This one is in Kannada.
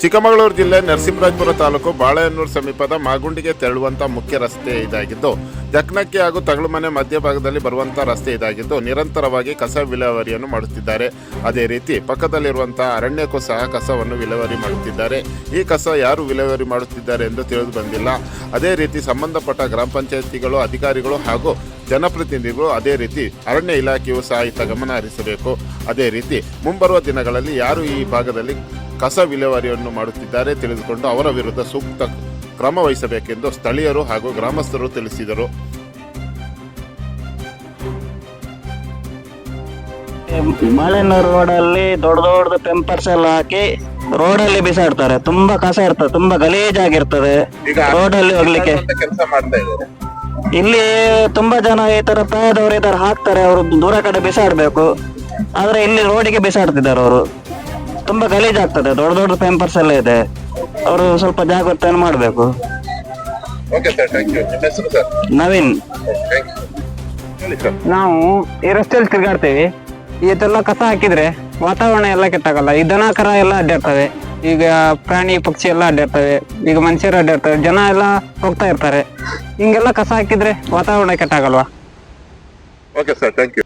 ಚಿಕ್ಕಮಗಳೂರು ಜಿಲ್ಲೆ ನರಸಿಂಹರಾಜಪುರ ತಾಲೂಕು ಬಾಳೆಹನ್ನೂರು ಸಮೀಪದ ಮಾಗುಂಡಿಗೆ ತೆರಳುವಂತ ಮುಖ್ಯ ರಸ್ತೆ ಇದಾಗಿದ್ದು, ಜಕ್ನಕ್ಕಿ ಹಾಗೂ ತಗಳುಮನೆ ಮಧ್ಯಭಾಗದಲ್ಲಿ ಬರುವಂತ ರಸ್ತೆ ಇದಾಗಿದ್ದು, ನಿರಂತರವಾಗಿ ಕಸ ವಿಲೇವಾರಿಯನ್ನು ಮಾಡುತ್ತಿದ್ದಾರೆ. ಅದೇ ರೀತಿ ಪಕ್ಕದಲ್ಲಿರುವಂತಹ ಅರಣ್ಯಕ್ಕೂ ಸಹ ಕಸವನ್ನು ವಿಲೇವಾರಿ ಮಾಡುತ್ತಿದ್ದಾರೆ. ಈ ಕಸ ಯಾರು ವಿಲೇವಾರಿ ಮಾಡುತ್ತಿದ್ದಾರೆ ಎಂದು ತಿಳಿದು ಬಂದಿಲ್ಲ. ಅದೇ ರೀತಿ ಸಂಬಂಧಪಟ್ಟ ಗ್ರಾಮ ಪಂಚಾಯತಿಗಳು, ಅಧಿಕಾರಿಗಳು ಹಾಗೂ ಜನಪ್ರತಿನಿಧಿಗಳು ಅದೇ ರೀತಿ ಅರಣ್ಯ ಇಲಾಖೆಯು ಸಹ ಇತ್ತ ಗಮನ ಹರಿಸಬೇಕು. ಅದೇ ರೀತಿ ಮುಂಬರುವ ದಿನಗಳಲ್ಲಿ ಯಾರು ಈ ಭಾಗದಲ್ಲಿ ಕಸ ವಿಲೇವಾರಿಯನ್ನು ಮಾಡುತ್ತಿದ್ದಾರೆ ತಿಳಿದುಕೊಂಡು ಅವರ ವಿರುದ್ಧ ಸೂಕ್ತ ಕ್ರಮ ವಹಿಸಬೇಕೆಂದು ಸ್ಥಳೀಯರು ಹಾಗೂ ಗ್ರಾಮಸ್ಥರು ತಿಳಿಸಿದರು. ಮಳೆನ ರೋಡಲ್ಲಿ ದೊಡ್ಡ ದೊಡ್ಡ ಪೆಂಪರ್ಸ್ ಎಲ್ಲ ಹಾಕಿ ರೋಡಲ್ಲಿ ಬಿಸಾಡ್ತಾರೆ. ತುಂಬಾ ಕಸ ಇರ್ತದೆ ತುಂಬಾ ಗಲೀಜಾಗಿರ್ತದೆ ರೋಡಲ್ಲಿ ಹೋಗ್ಲಿಕ್ಕೆ. ಕೆಲಸ ಮಾಡ್ತಾ ಇದ್ದಾರೆ? ಇಲ್ಲಿ ತುಂಬಾ ಜನ ಈ ತರ ಪ್ರಾಯದವರು ಈ ತರ ಹಾಕ್ತಾರೆ ಅವರು ದೂರ ಕಡೆ ಬಿಸಾಡ್ಬೇಕು. ಆದ್ರೆ ಇಲ್ಲಿ ರೋಡಿಗೆ ಬಿಸಾಡ್ತಿದ್ದಾರೆ ಅವರು. ತುಂಬಾ ಗಲೀಜಾಗ್ತದೆ ದೊಡ್ಡ ದೊಡ್ಡ ಪೆಂಪರ್ಸ್ ಎಲ್ಲ ಇದೆ. ಅವರು ಸ್ವಲ್ಪ ಜಾಗ್ರತೆಯನ್ನು ಮಾಡಬೇಕು. ಓಕೆ ಸರ್ ಥ್ಯಾಂಕ್ ಯು ನಿಮ್ಮ ಹೆಸರು ಸರ್? ನವೀನ್. ಥ್ಯಾಂಕ್ ಯು ಹೇಳಿ ಸರ್. ನಾವು ಈ ರಸ್ತೆಯಲ್ಲಿ ತಿರ್ಗಾಡ್ತೇವೆ. ಇದೆಲ್ಲ ಕಸ ಹಾಕಿದ್ರೆ ವಾತಾವರಣ ಎಲ್ಲ ಕೆಟ್ಟಾಗಲ್ಲ. ಈ ದನ ಕರ ಎಲ್ಲ ಅಡ್ಡಾಡ್ತವೆ. ಈಗ ಪ್ರಾಣಿ ಪಕ್ಷಿ ಎಲ್ಲ ಅಡ್ಡಾಡ್ತವೆ. ಈಗ ಮನುಷ್ಯರು ಅಡ್ಡಾಡ್ತವೆ. ಜನ ಎಲ್ಲ ಹೋಗ್ತಾ ಇರ್ತಾರೆ. ಹಿಂಗೆಲ್ಲ ಕಸ ಹಾಕಿದ್ರೆ ವಾತಾವರಣ ಕೆಟ್ಟಾಗಲ್ವಾ? Okay sir thank you